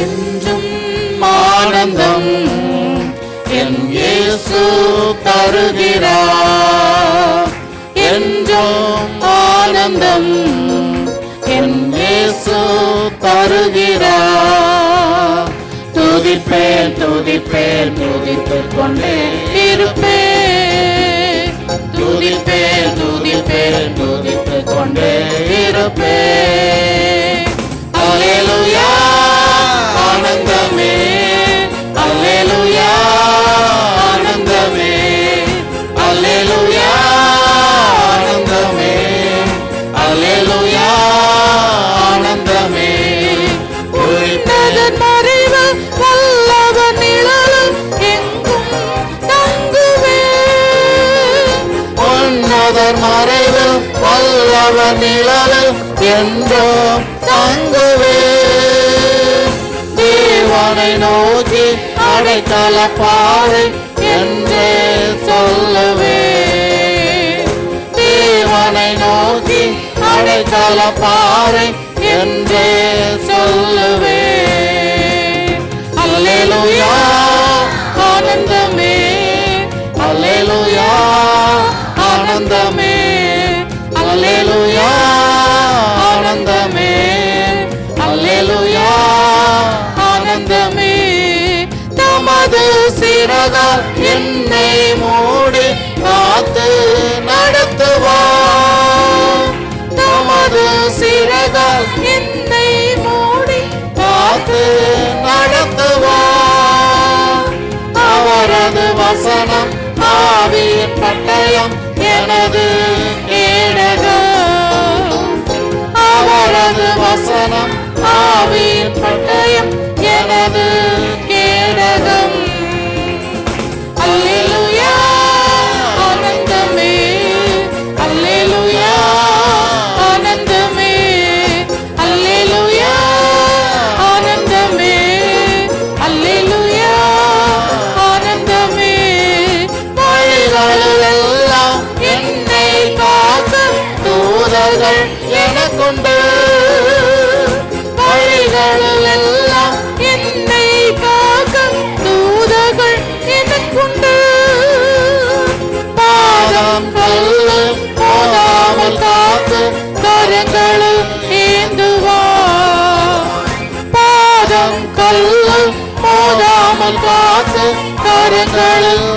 என்றும் ஆனந்தம் என் இயேசு தருகிறார். என்றும் ஆனந்தம் என் இயேசு தருகிறார். துதிப்பேன் துதிப்பேன் துதித்துக் கொண்டே இருப்பேன். துதிப்பேன் துதிப்பேன் துதித்துக் கொண்டே இருப்பேன். மறைவு வல்லவன் நிழலில் என்றும் தங்குவே. தேவனை நோக்கி அடைக்கல பாறை என்றே சொல்லுவேன் தேவனை நோக்கி அடைக்கல பாறை என்றே சொல்லுவே. தமது என்னை மூடி காத்து நடத்துவார். தமது சிறகால் என்னை மூடி காத்து நடத்துவார். அவரது வசனம் ஆவியின் பட்டயம் எனது கேடகம் அவரது வசனம் ஆவியின் பட்டயம் தூதர்கள் எனக்குண்டு எல்லாம் என்னை காக்கும். தூதர்கள் எனக்குண்டு. பாதம் கல்லு போதாமல் காத்து கரங்களில் ஏந்துவா. பாதம் கல்லு போதாமல் காத்து கரங்களில்